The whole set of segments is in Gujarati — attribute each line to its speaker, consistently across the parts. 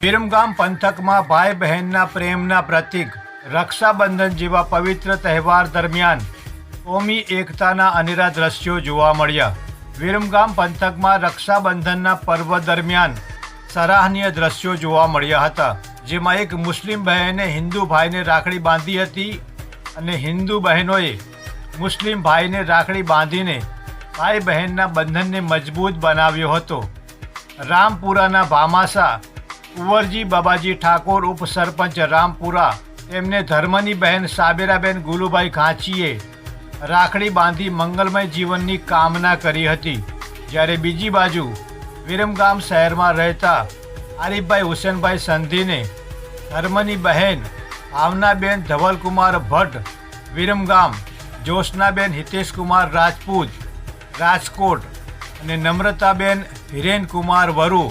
Speaker 1: વિરમગામ પંથકમાં ભાઈ બહેનના પ્રેમના પ્રતીક, રક્ષાબંધન જેવા પવિત્ર તહેવાર દરમિયાન કોમી એકતાના અનેરા દ્રશ્યો જોવા મળ્યા. વિરમગામ પંથકમાં રક્ષાબંધનના પર્વ દરમિયાન સરાહનીય દ્રશ્યો જોવા મળ્યા હતા, જેમાં એક મુસ્લિમ બહેને હિન્દુ ભાઈને રાખડી બાંધી હતી અને હિન્દુ બહેનોએ મુસ્લિમ ભાઈને રાખડી બાંધીને ભાઈ બહેનના બંધનને મજબૂત બનાવ્યો હતો. રામપુરાના ભામાસા કુંવરજી, બાબાજી ઠાકોર, ઉપસરપંચ રામપુરા, એમને ધર્મની બહેન સાબેરાબેન ગુલુભાઈ ઘાંચીએ રાખડી બાંધી મંગલમય જીવનની કામના કરી હતી. જ્યારે બીજી બાજુ વિરમગામ શહેરમાં રહેતા આરીફભાઈ હુસેનભાઈ સંધીને ધર્મની બહેન ભાવનાબેન ધવલકુમાર ભટ્ટ, વિરમગામ જોશનાબેન હિતેશકુમાર રાજપૂત, રાજકોટ અને નમ્રતાબેન હિરેનકુમાર વરુ,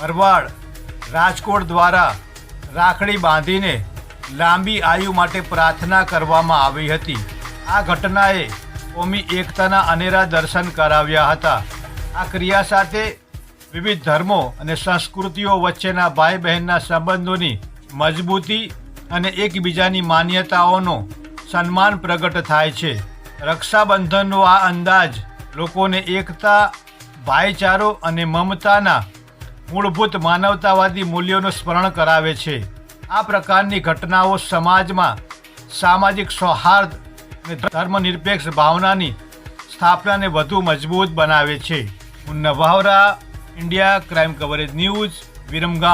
Speaker 1: ભરવાડ રાજકોટ દ્વારા રાખડી બાંધીને લાંબી આયુ માટે પ્રાર્થના કરવામાં આવી હતી. આ ઘટનાએ કોમી એકતાના અનેરા દર્શન કરાવ્યા હતા. આ ક્રિયા સાથે વિવિધ ધર્મો અને સંસ્કૃતિઓ વચ્ચેના ભાઈ બહેનના સંબંધોની મજબૂતી અને એકબીજાની માન્યતાઓનો સન્માન પ્રગટ થાય છે. રક્ષાબંધનનો આ અંદાજ લોકોને એકતા, ભાઈચારો અને મમતાના મૂળભૂત માનવતાવાદી મૂલ્યોનું સ્મરણ કરાવે છે. આ પ્રકારની ઘટનાઓ સમાજમાં સામાજિક સૌહાર્દ અને ધર્મનિરપેક્ષ ભાવનાની સ્થાપનાને વધુ મજબૂત બનાવે છે. હું Navavara, India, crime coverage news, Viramgam.